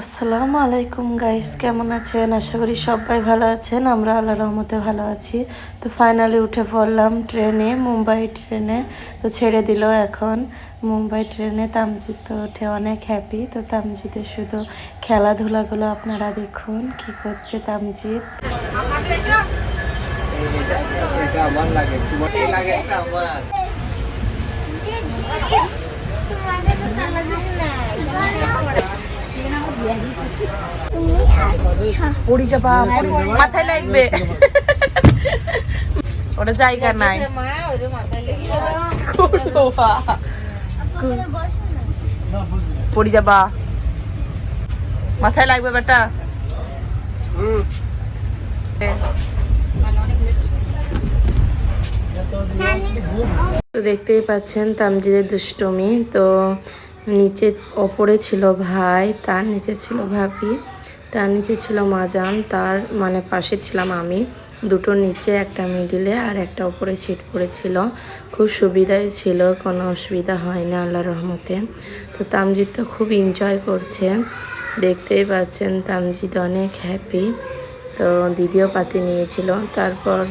আসসালামু আলাইকুম গাইস কেমন আছেন? আশা করি সবাই ভালো আছেন আমরা আল্লাহ রহমতে ভালো আছি। তো ফাইনালি উঠে পড়লাম ট্রেনে মুম্বাই ট্রেনে তো ছেড়ে দিল এখন। মুম্বাই ট্রেনে তামজিৎ তো উঠে অনেক হ্যাপি তো তামজিদের শুধু খেলাধুলাগুলো আপনারা দেখুন কি করছে তামজিৎ এটা এটা আমার লাগে ওটা জায়গা নাই। যাবা। মাথায় লাগবে বেটা। তো দেখতেই পাচ্ছেন তামজিদের দুষ্টমি। তো নিচে ওপরে ছিল ভাই, তার নিচে ছিল ভাবি, তার নিচে ছিল মাজান, তার মানে পাশে ছিলাম আমি। দুটোর নিচে, একটা মিডিলে আর একটা ওপরে ছিট পড়েছিল। খুব সুবিধাই ছিল, কোনো অসুবিধা হয় না আল্লাহ রহমতে। তো তামজিদ তো খুব এনজয় করছে। দেখতেই পাচ্ছেন তামজিদ অনেক হ্যাপি তো দিদিও পাতি নিয়েছিল। তারপর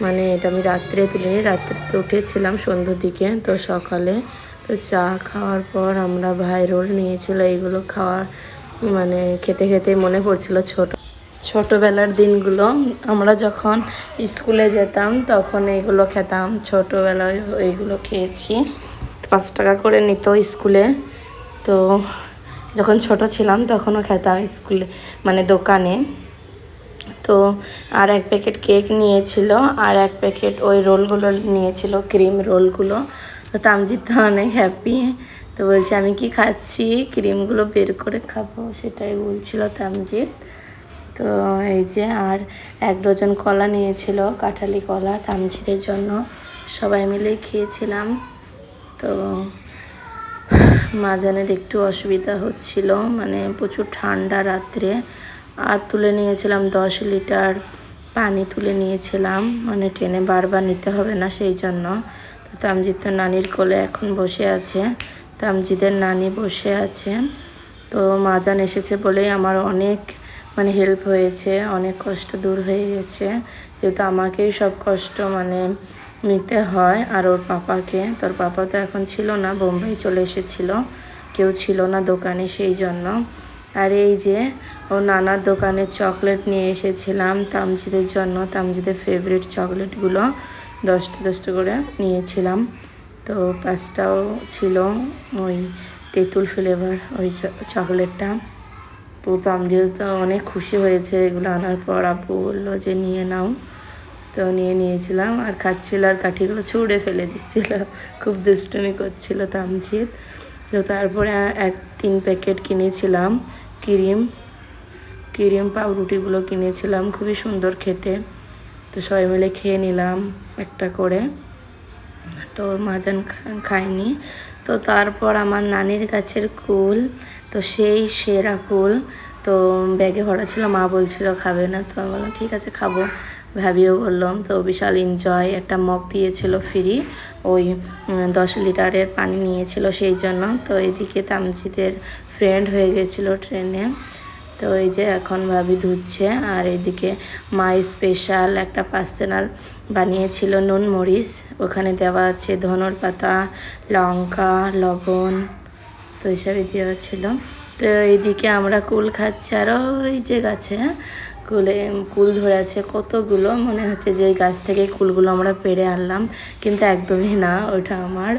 মানে এটা আমি রাত্রে তুলিনি, রাত্রে তো উঠেছিলাম সন্ধ্যের দিকে। তো সকালে তো চা খাওয়ার পর আমরা ভাই রোল নিয়েছিল, এইগুলো খাওয়ার মানে খেতে খেতে মনে পড়ছিল ছোট। ছোটোবেলার দিনগুলো আমরা যখন স্কুলে যেতাম তখন এইগুলো খেতাম, ছোটোবেলায় এইগুলো খেয়েছি। পাঁচ টাকা করে নিত স্কুলে। তো যখন ছোট ছিলাম তখনও খেতাম স্কুলে মানে দোকানে। তো আর এক প্যাকেট কেক নিয়েছিল, আর এক প্যাকেট ওই রোলগুলো নিয়েছিল, ক্রিম রোলগুলো। তো তামজিৎ তো অনেক হ্যাপি তো বলছে, আমি কি খাচ্ছি? ক্রিমগুলো বের করে খাব। সেটাই বলছিল তামজিৎ তো এই যে আর এক ডজন কলা নিয়েছিল, কাঁঠালি কলা তামজিদের জন্য। সবাই মিলে খেয়েছিলাম। তো মাজানের একটু অসুবিধা হচ্ছিল মানে প্রচুর ঠান্ডা রাত্রে। আর তুলে নিয়েছিলাম দশ লিটার পানি তুলে নিয়েছিলাম মানে ট্রেনে বারবার নিতে হবে না সেই জন্য। তো তামজিৎ তো নানির কোলে এখন বসে আছে। তামজিদের নানি বসে আছে। তো মাজান এসেছে বলেই আমার অনেক মানে হেল্প হয়েছে, অনেক কষ্ট দূর হয়ে গেছে। যেহেতু আমাকেই সব কষ্ট মানে নিতে হয় আর ওর পাপাকে। তোর পাপা তো এখন ছিল না, বোম্বাই চলে এসেছিল। কেউ ছিল না দোকানে সেই জন্য। আর এই যে, ও নানার দোকানে চকলেট নিয়ে এসেছিলাম তামজিদের জন্য, তামজিদের ফেভারিট চকলেটগুলো দশটা দশটা করে নিয়েছিলাম। তো পাঁচটাও ছিল ওই তেঁতুল ফ্লেভার ওই চকলেটটা। তো তামজিদ তো অনেক খুশি হয়েছে এগুলো আনার পর। আব্বু বলল যে, নিয়ে নাও। তো নিয়ে নিয়েছিলাম। আর খাচ্ছিল আর কাঠিগুলো ছুঁড়ে ফেলে দিচ্ছিল। খুব দুষ্টুমি করছিল তামজিদ তো তারপরে এক, তিন প্যাকেট কিনেছিলাম ক্রিম। ক্রিম পাউরুটিগুলো কিনেছিলাম। খুবই সুন্দর খেতে। তো সবাই মিলে খেয়ে নিলাম একটা করে। তো মাজান খা- খায়নি। তো তারপর আমার নানির গাছের কুল, তো সেই সেরা কুল, তো ব্যাগে ভরা ছিল, মা বলছিল, খাবে না। তো আমি বললাম, ঠিক আছে, খাব। ভাবিও বললাম, তো বিশাল এনজয় একটা মগ দিয়েছিল ফ্রি ওই দশ লিটারের পানি নিয়েছিল, সেই জন্য। তো এদিকে তামজিদের ফ্রেন্ড হয়ে গেছিল ট্রেনে তো এই যে এখন ভাবি ধুচ্ছে, আর এদিকে মা স্পেশাল একটা পার্সোনাল বানিয়েছিল নুন মরিচ। ওখানে দেওয়া আছে ধনুর পাতা, লঙ্কা, লবণ, তো এইসবই দেওয়া ছিল। তো এইদিকে আমরা কুল খাচ্ছি, আর ওই যে গাছে কুলে কুল ধরে আছে, কতগুলো মনে হচ্ছে যে এই গাছ থেকে কুলগুলো আমরা পেড়ে আনলাম, কিন্তু একদমই না, ওটা আমার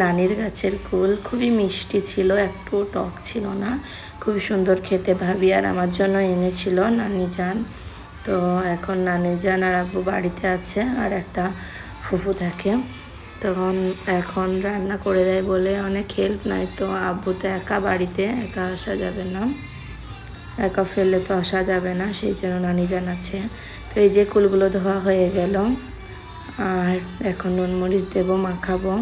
নানির গাছের কুল, খুবই মিষ্টি ছিল, একটু টক ছিল না, খুবই সুন্দর খেতে ভাবি, আর আমার জন্য এনেছিল নানি যান তো এখন নানি যান আর আব্বু বাড়িতে আছে, আর একটা ফুফু থাকে, তখন এখন রান্না করে দেয় বলে অনেক হেল্প নাই, তো আব্বু তো একা বাড়িতে, একা আসা যাবে না। একা ফেললে তো আসা যাবে না, সেই জন্য নানি জানাচ্ছে। তো এই যে কুলগুলো ধোয়া হয়ে গেল, আর এখন নুন মরিচ দেবো, মাখাবো।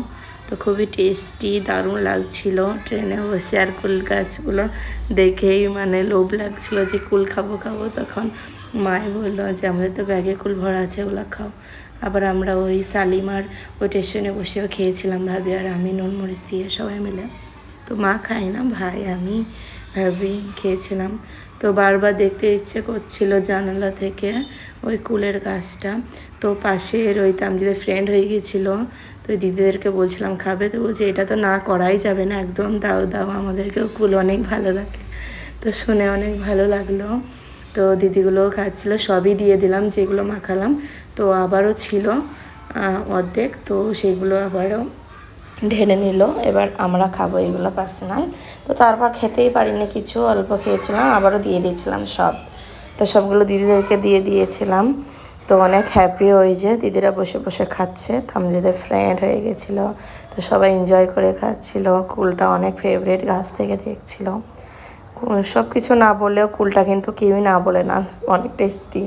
তো খুবই টেস্টি, দারুণ লাগছিল। ট্রেনে বসে আর কুল গাছগুলো দেখেই মানে লোভ লাগছিল যে কুল খাব খাব। তখন মাই বলল যে, আমাদের তো ব্যাগে কুল ভরা আছে, ওগুলো খাও। আবার আমরা ওই শালিমার ওই স্টেশনে বসেও খেয়েছিলাম, ভাবি আর আমি নুন মরিচ দিয়ে সবাই মিলে। তো মা খাই না, ভাই, আমি, ভাবি, খেয়েছিলাম। তো বারবার দেখতে ইচ্ছে করছিল জানালা থেকে ওই কুলের গাছটা। তো পাশের ওই তামজিদের ফ্রেন্ড হয়ে গিয়েছিল। তো দিদিদেরকে বলছিলাম, খাবে? তো বলছে, এটা তো না করাই যাবে না, একদম দাও দাও, আমাদেরকেও কুল অনেক ভালো লাগে। তো শুনে অনেক ভালো লাগল। তো দিদিগুলোও খাচ্ছিলো, সবই দিয়ে দিলাম, যেগুলো মাখালাম। তো আবারও ছিল অর্ধেক। তো সেগুলো আবারও ঢেলে নিল। এবার আমরা খাব এগুলো পার্সোনাল তো তারপর খেতেই পারিনি কিছু, অল্প খেয়েছিলাম, আবারও দিয়ে দিয়েছিলাম সব। তো সবগুলো দিদিদেরকে দিয়ে দিয়েছিলাম। তো অনেক হ্যাপি ওই যে দিদিরা বসে বসে খাচ্ছে। তামজিদের ফ্রেন্ড হয়ে গেছিল। তো সবাই এনজয় করে খাচ্ছিল। কুলটা অনেক ফেভারিট গাছ থেকে দেখছিল। সব কিছু না বললেও কুলটা কিন্তু কেউই না বলে না। অনেক টেস্টি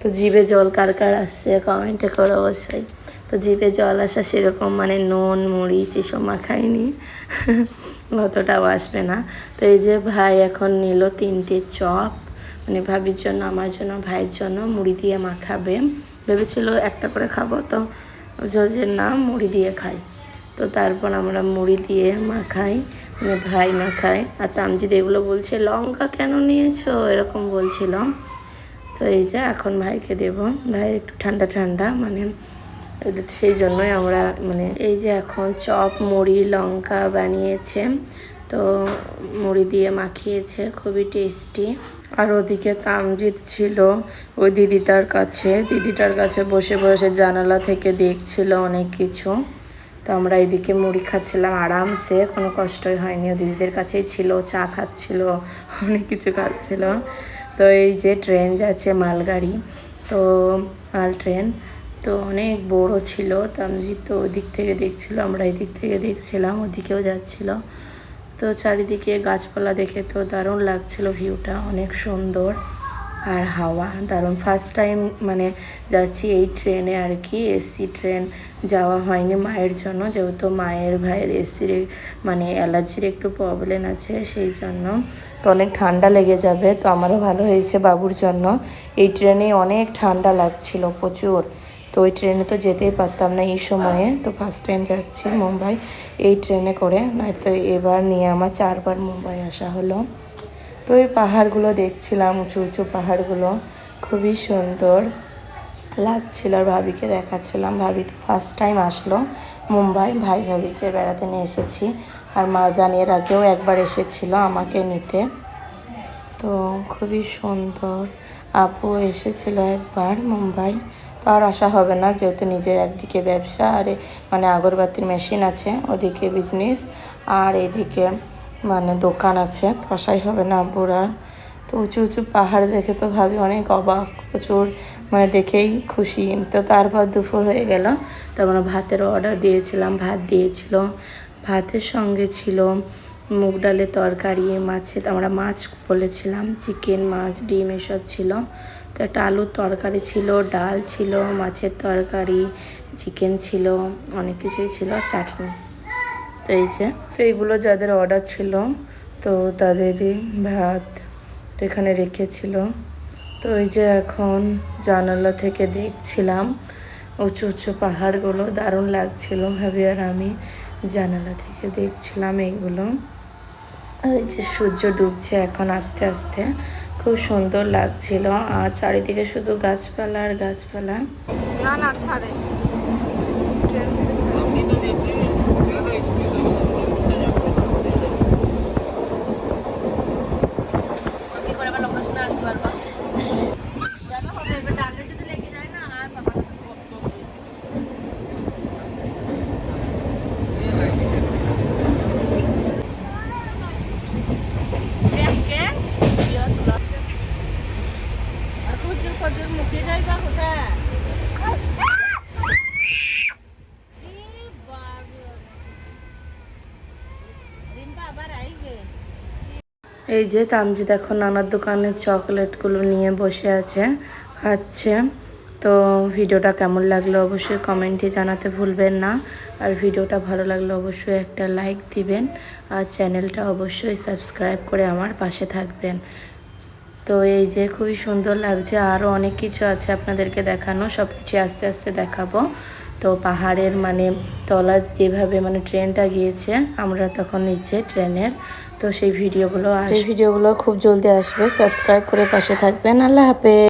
তো জিভে জল কার কার আসছে কমেন্টে করে অবশ্যই। তো জিভে জল আসা সেরকম মানে নুন, মরিচ এসব মাখাইনি। অতটাও আসবে না। তো এই যে ভাই এখন নিল তিনটে চপ মানে ভাবির জন্য, আমার জন্য, ভাইয়ের জন্য মুড়ি দিয়ে মাখাবে। ভেবেছিল একটা করে খাব, তো জোজের না, মুড়ি দিয়ে খাই। তো তারপর আমরা মুড়ি দিয়ে মাখাই মানে ভাই মাখাই আর তামজিদ এগুলো বলছে, লঙ্কা কেন নিয়েছো? এরকম বলছিল। তো এই যে এখন ভাইকে দেব। ভাইয়ের একটু ঠান্ডা ঠান্ডা মানে সেই জন্যই আমরা মানে এই যে এখন চপ, মুড়ি, লঙ্কা বানিয়েছে। তো মুড়ি দিয়ে মাখিয়েছে, খুবই টেস্টি। আর ওদিকে তামজিৎ ছিল ওই দিদিটার কাছে। দিদিটার কাছে বসে বসে জানালা থেকে দেখছিল অনেক কিছু। তো আমরা এদিকে মুড়ি খাচ্ছিলাম আরামসে, কোনো কষ্টই হয়নি। ও দিদিদের কাছেই ছিল, চা খাচ্ছিল, অনেক কিছু খাচ্ছিল। তো এই যে ট্রেন যাচ্ছে মালগাড়ি। তো মাল ট্রেন তো অনেক বড় ছিল তামজিৎ তো ওদিক থেকে দেখছিল, আমরা এদিক থেকে দেখছিলাম, ওদিকেও যাচ্ছিল। তো চারিদিকে গাছপালা দেখে তো দারুণ লাগছিল ভিউটা, অনেক সুন্দর আর হাওয়া, দারুণ। ফার্স্ট টাইম মানে যাচ্ছি এই ট্রেনে আর কি এসি ট্রেন যাওয়া হয়নি মায়ের জন্য, যেহেতু মায়ের ভাইয়ের এসির মানে অ্যালার্জির একটু প্রবলেম আছে, সেই জন্য। তো অনেক ঠান্ডা লেগে যাবে, তো আমারও ভালো হয়েছে বাবুর জন্য। এই ট্রেনে অনেক ঠান্ডা লাগছিল প্রচুর। তো ওই ট্রেনে তো যেতেই পারতাম না এই সময়ে। তো ফার্স্ট টাইম যাচ্ছি মুম্বাই। এই ট্রেনে করে নয়তো এবার নিয়ে আমার চারবার মুম্বাই আসা হলো। তো ওই পাহাড়গুলো দেখছিলাম, উঁচু উঁচু পাহাড়গুলো। খুবই সুন্দর লাগছিল আর ভাবিকে দেখাচ্ছিলাম। ভাবি তো ফার্স্ট টাইম আসলো মুম্বাই। ভাই ভাবিকে বেড়াতে নিয়ে এসেছি। আর মা জানিয়ে আগেও একবার এসেছিল আমাকে নিতে। তো খুবই সুন্দর। আপু এসেছিল একবার মুম্বাই। আর আসা হবে না যেহেতু নিজের একদিকে ব্যবসা, আর মানে আগরবাতির মেশিন আছে ওদিকে বিজনেস আর এদিকে মানে দোকান আছে। তো হবে না আর। তো উঁচু উঁচু পাহাড় দেখে তো ভাবি অনেক অবাক, প্রচুর মানে দেখেই খুশি। তো তারপর দুপুর হয়ে গেল। তো আমরা ভাতের অর্ডার দিয়েছিলাম, ভাত দিয়েছিল, ভাতের সঙ্গে ছিল মুগ ডালের তরকারি, মাছের, আমরা মাছ বলেছিলাম, চিকেন মাছ, ডিম এসব ছিল। তো একটা আলুর তরকারি ছিল, ডাল ছিল, মাছের তরকারি চিকেন ছিল, অনেক কিছুই ছিল চাটনি। তো এই যে, তো এইগুলো যাদের অর্ডার ছিল, তো তাদেরই ভাত তো এখানে রেখেছিল। তো ওই যে এখন জানালা থেকে দেখছিলাম, উঁচু উঁচু পাহাড়গুলো, দারুণ লাগছিল ভাবি আর আমি জানালা থেকে দেখছিলাম এইগুলো এই যে সূর্য ডুবছে এখন আস্তে আস্তে। খুব সুন্দর লাগছিল। আর চারিদিকে শুধু গাছপালা আর গাছপালা। না না ছাড়ে এই যে তামজি দেখো নানার দোকানের চকলেটগুলো নিয়ে বসে আছে, খাচ্ছে। তো ভিডিওটা কেমন লাগল অবশ্যই কমেন্টে জানাতে ভুলবেন না। আর ভিডিওটা ভালো লাগলে অবশ্যই একটা লাইক দিবেন। আর চ্যানেলটা অবশ্যই সাবস্ক্রাইব করে আমার পাশে থাকবেন। তো এই যে খুবই সুন্দর লাগছে। আরও অনেক কিছু আছে আপনাদেরকে দেখানো। সব কিছু আস্তে আস্তে দেখাবো। তো পাহাড়ের মানে তলা যেভাবে মানে ট্রেনটা গিয়েছে আমরা তখন নিচে ট্রেনের তো সেই ভিডিওগুলো আস ভিডিওগুলো খুব জলদি আসবে। সাবস্ক্রাইব করে পাশে থাকবেন। আল্লাহ হাফেজ।